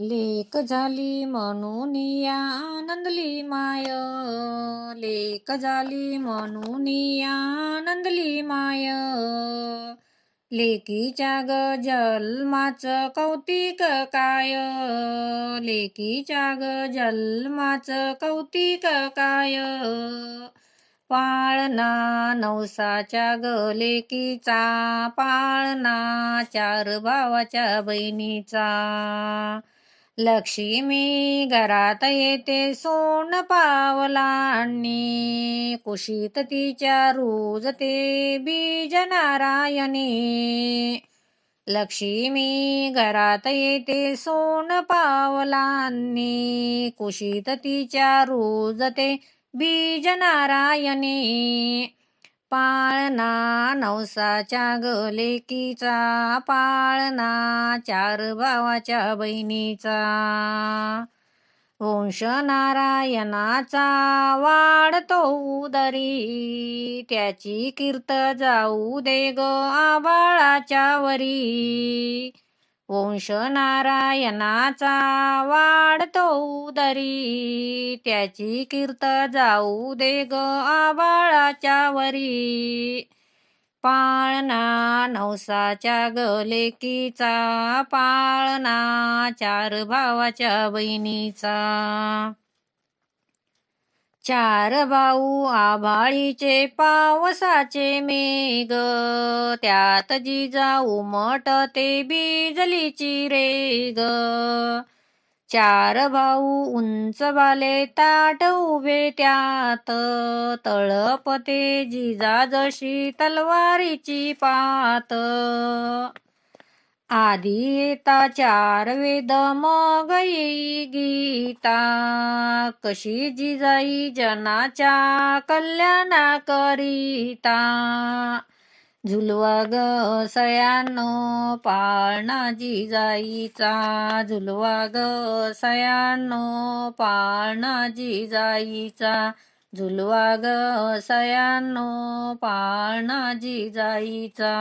लेक झाली म्हणून या आनंदली माय. लेक झाली म्हणून या आनंदली माय. लेकीच्या ग जन्माचं कौतिक काय? लेकीच्या ग जन्माचं कौतिक काय? पाळणा नवसाच्या ग लेकीचा पाळणा चार भावाच्या बहिणीचा. लक्ष्मी घरात येते सोन पावलांनी. कुशीत तिच्या रुजते बीज नारायणी. लक्ष्मी घरात येते सोन पावलांनी. कुशीत तिच्या रुजते बीज नारायणी. पाळणा नवसाच्या गलेकीचा पाळणा चार भावाच्या बहिणीचा. वंश नारायणाचा वाढतो उदरी त्याची कीर्त जाऊ दे ग आबाळाच्या वरी. वंश नारायणाचा वाढतो उदरी. त्याची कीर्त जाऊ दे ग आबाळाच्या वरी. पाळणा नवसाच्या गलेकीचा पाळणा चार भावाच्या बहिणीचा. चार भाऊ आभाळीचे पावसाचे मेघ. त्यात जिजा उमटते बिजलीची रेग. चार भाऊ उंच बाले ताट उभे त्यात. तळपते जिजा जशी तलवारीची पात. आदिता चार वेद मग येई गीता. कशी जिजाई जनाच्या कल्याणा करिता. झुलवा ग सयानो पाळणा जिजाईचा झुलवा ग सयानो पाळणा जिजाईचा झुलवा ग सयानो पाळणा जिजाईचा